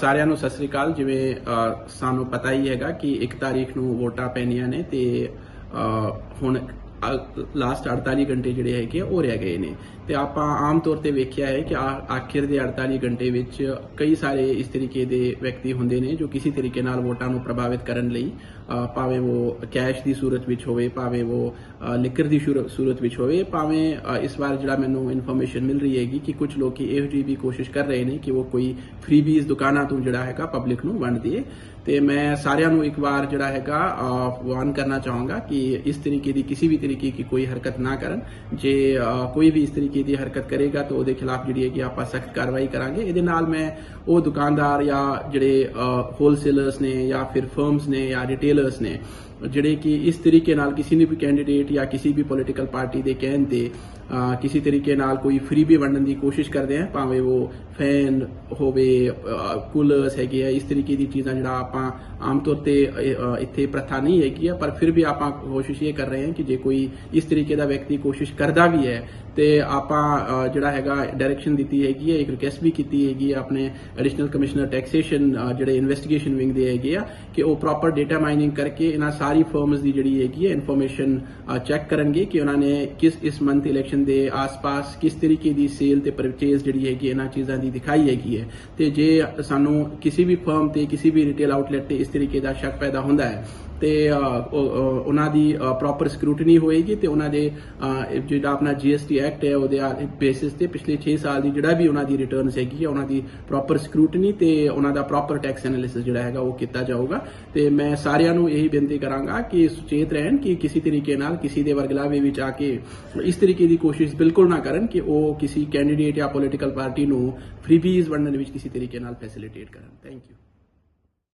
ਸਾਰਿਆਂ ਨੂੰ ਸਤਿ ਸ੍ਰੀ ਅਕਾਲ। ਜਿਵੇਂ ਸਾਨੂੰ ਪਤਾ ਹੀ ਹੈਗਾ ਕਿ 1 ਤਾਰੀਖ ਨੂੰ ਵੋਟਾਂ ਪੈਣੀਆਂ ਨੇ ਤੇ ਅ, ਹੁਣ ਲਾਸਟ 48 ਘੰਟੇ ਜਿਹੜੇ ਹੈਗੇ ਆ, ਉਹ ਰਹਿ ਗਏ ਨੇ। ਤੇ ਆਪਾਂ ਆਮ ਤੌਰ ਤੇ ਵੇਖਿਆ ਹੈ ਕਿ ਆਖਿਰ ਦੇ 48 ਘੰਟੇ ਵਿੱਚ ਕਈ ਸਾਰੇ ਇਸ ਤਰੀਕੇ ਦੇ ਵਿਅਕਤੀ ਹੁੰਦੇ ਨੇ ਜੋ ਕਿਸੇ ਤਰੀਕੇ ਨਾਲ ਵੋਟਾਂ ਨੂੰ ਪ੍ਰਭਾਵਿਤ ਕਰਨ ਲਈ ਭਾਵੇਂ ਉਹ ਕੈਸ਼ ਦੀ ਸੂਰਤ ਵਿੱਚ ਹੋਵੇ ਭਾਵੇਂ ਉਹ ਅ, ਲਿਕਰ ਦੀ ਸ਼ੂਰ- ਸੂਰਤ ਵਿੱਚ ਹੋਵੇ ਭਾਵੇਂ ਇਸ ਵਾਰ ਜਿਹੜਾ ਮੈਨੂੰ ਇਨਫੋਰਮੇਸ਼ਨ ਮਿਲ ਰਹੀ ਹੈਗੀ ਕਿ ਕੁਝ ਲੋਕ ਇਹੋ ਜਿਹੀ ਵੀ ਕੋਸ਼ਿਸ਼ ਕਰ ਰਹੇ ਨੇ ਕਿ ਉਹ ਕੋਈ ਫ੍ਰੀਬੀਜ਼ ਦੁਕਾਨਾਂ ਤੋਂ ਜਿਹੜਾ ਹੈਗਾ ਪਬਲਿਕ ਨੂੰ ਵੰਡ ਦਈਏ ਤੇ ਮੈਂ ਸਾਰਿਆਂ ਨੂੰ ਇੱਕ ਵਾਰ ਜਿਹੜਾ ਹੈਗਾ ਵਾਰਨ ਕਰਨਾ ਚਾਹਾਂਗਾ ਕਿ ਇਸ ਤਰੀਕੇ ਦੀ ਕਿਸੇ ਵੀ ਤਰੀਕੇ ਦੀ ਕੋਈ ਹਰਕਤ ਨਾ ਕਰਨ। ਜੇ ਕੋਈ ਵੀ ਇਸ ਤਰੀਕੇ ਦੀ ਹਰਕਤ ਕਰੇਗਾ ਤਾਂ ਉਹਦੇ ਖਿਲਾਫ ਜਿਹੜੀ ਹੈ ਕਿ ਆਪਾਂ ਸਖਤ ਕਾਰਵਾਈ ਕਰਾਂਗੇ। ਇਹਦੇ ਨਾਲ ਮੈਂ ਉਹ ਦੁਕਾਨਦਾਰ ਜਾਂ ਜਿਹੜੇ ਹੋਲਸੇਲਰਸ ਨੇ ਜਾਂ ਫਿਰ ਫਰਮਸ ਨੇ ਜਾਂ ਰਿਟੇਲਰਸ ਨੇ, ਜਿਹੜੇ ਕਿ ਇਸ ਤਰੀਕੇ ਨਾਲ ਕਿਸੇ ਨੇ ਵੀ ਕੈਂਡੀਡੇਟ ਜਾਂ ਕਿਸੇ ਵੀ ਪੋਲੀਟੀਕਲ ਪਾਰਟੀ ਦੇ ਕਹਿਣ ਤੇ ਅ, ਕਿਸੇ ਤਰੀਕੇ ਨਾਲ ਕੋਈ ਫ੍ਰੀ ਵੀ ਵੰਡਣ ਦੀ ਕੋਸ਼ਿਸ਼ ਕਰਦੇ ਆ ਭਾਵੇਂ ਉਹ ਫੈਨ ਹੋਵੇ ਕੂਲਰਸ ਹੈਗੇ ਆ ਇਸ ਤਰੀਕੇ ਦੀ ਚੀਜ਼ਾਂ ਜਿਹੜਾ ਆਪਾਂ ਆਮ ਤੌਰ ਤੇ ਇੱਥੇ ਪ੍ਰਥਾ ਨਹੀਂ ਹੈਗੀ ਆ ਪਰ ਫਿਰ ਵੀ ਆਪਾਂ ਕੋਸ਼ਿਸ਼ ਇਹ ਕਰ ਰਹੇ ਹਾਂ ਕਿ ਜੇ ਕੋਈ ਇਸ ਤਰੀਕੇ ਦਾ ਵਿਅਕਤੀ ਕੋਸ਼ਿਸ਼ ਕਰਦਾ ਵੀ ਹੈ ਤੇ ਆਪਾਂ ਜਿਹੜਾ ਹੈਗਾ ਡਾਇਰੈਕਸ਼ਨ ਦਿੱਤੀ ਹੈਗੀ ਹੈ, ਇੱਕ ਰਿਕੁਐਸਟ ਵੀ ਕੀਤੀ ਹੈਗੀ ਹੈ ਆਪਣੇ ਐਡੀਸ਼ਨਲ ਕਮਿਸ਼ਨਰ ਟੈਕਸੇਸ਼ਨ ਜਿਹੜੇ ਇਨਵੈਸਟੀਗੇਸ਼ਨ ਵਿੰਗ ਦੇ ਹੈਗੇ ਆ, ਕਿ ਉਹ ਪ੍ਰੋਪਰ ਡਾਟਾ ਮਾਈਨਿੰਗ ਕਰਕੇ ਇਹਨਾਂ ਸਾਰੀ ਫਰਮਸ ਦੀ ਜਿਹੜੀ ਹੈਗੀ ਹੈ ਇਨਫੋਰਮੇਸ਼ਨ ਚੈੱਕ ਕਰਨਗੇ ਕਿ ਉਹਨਾਂ ਨੇ ਕਿਸ, ਇਸ ਮੰਥ ਇਲੈਕਸ਼ਨ ਦੇ ਆਸ-ਪਾਸ ਕਿਸ ਤਰੀਕੇ ਦੀ ਸੇਲ ਤੇ ਪਰਚੇਸ ਜਿਹੜੀ ਹੈਗੀ ਇਹਨਾਂ ਚੀਜ਼ਾਂ ਦੀ ਦਿਖਾਈ ਹੈਗੀ ਹੈ। ਤੇ ਜੇ ਸਾਨੂੰ ਕਿਸੇ ਵੀ ਫਰਮ ਤੇ, ਕਿਸੇ ਵੀ ਰਿਟੇਲ ਆਊਟਲੈਟ ਤੇ ਇਸ ਤਰੀਕੇ ਦਾ ਸ਼ੱਕ ਪੈਦਾ ਹੁੰਦਾ ਹੈ ਤੇ ਉਹਨਾਂ ਦੀ ਪ੍ਰੋਪਰ ਸਕ੍ਰੂਟਨੀ ਹੋਏਗੀ ਤੇ ਉਹਨਾਂ ਦੇ ਜਿਹੜਾ ਆਪਣਾ ਜੀਐਸਟੀ ਐਕਟ ਹੈ, ਉਹਦੇ ਬੇਸਿਸ ਤੇ ਪਿਛਲੇ 6 ਸਾਲ ਦੀ ਜਿਹੜਾ ਵੀ ਉਹਨਾਂ ਦੀ ਰਿਟਰਨਸ ਹੈਗੀ ਹੈ ਉਹਨਾਂ ਦੀ ਪ੍ਰੋਪਰ ਸਕ੍ਰੂਟਨੀ ਤੇ ਉਹਨਾਂ ਦਾ ਪ੍ਰੋਪਰ ਟੈਕਸ ਐਨਾਲਿਸਿਸ ਜਿਹੜਾ ਹੈਗਾ, ਉਹ ਕੀਤਾ ਜਾਊਗਾ। ਤੇ ਮੈਂ ਸਾਰਿਆਂ ਨੂੰ ਇਹੀ ਬੇਨਤੀ ਕਰਾਂਗਾ ਕਿ ਸੁਚੇਤ ਰਹਿਣ ਕਿ ਕਿਸੇ ਤਰੀਕੇ ਨਾਲ ਕਿਸੇ ਦੇ ਵਰਗਲਾਵੇ ਵਿੱਚ ਆ ਕੇ ਇਸ ਤਰੀਕੇ ਦੀ ਕੋਸ਼ਿਸ਼ ਬਿਲਕੁਲ ਨਾ ਕਰਨ ਕਿ ਉਹ ਕਿਸੇ ਕੈਂਡੀਡੇਟ ਜਾਂ ਪੋਲੀਟੀਕਲ ਪਾਰਟੀ ਨੂੰ ਫ੍ਰੀਬੀਜ਼ ਵੰਡਣ ਵਿੱਚ ਕਿਸੇ ਤਰੀਕੇ ਨਾਲ ਫੈਸਿਲਿਟੇਟ ਕਰਨ। Thank you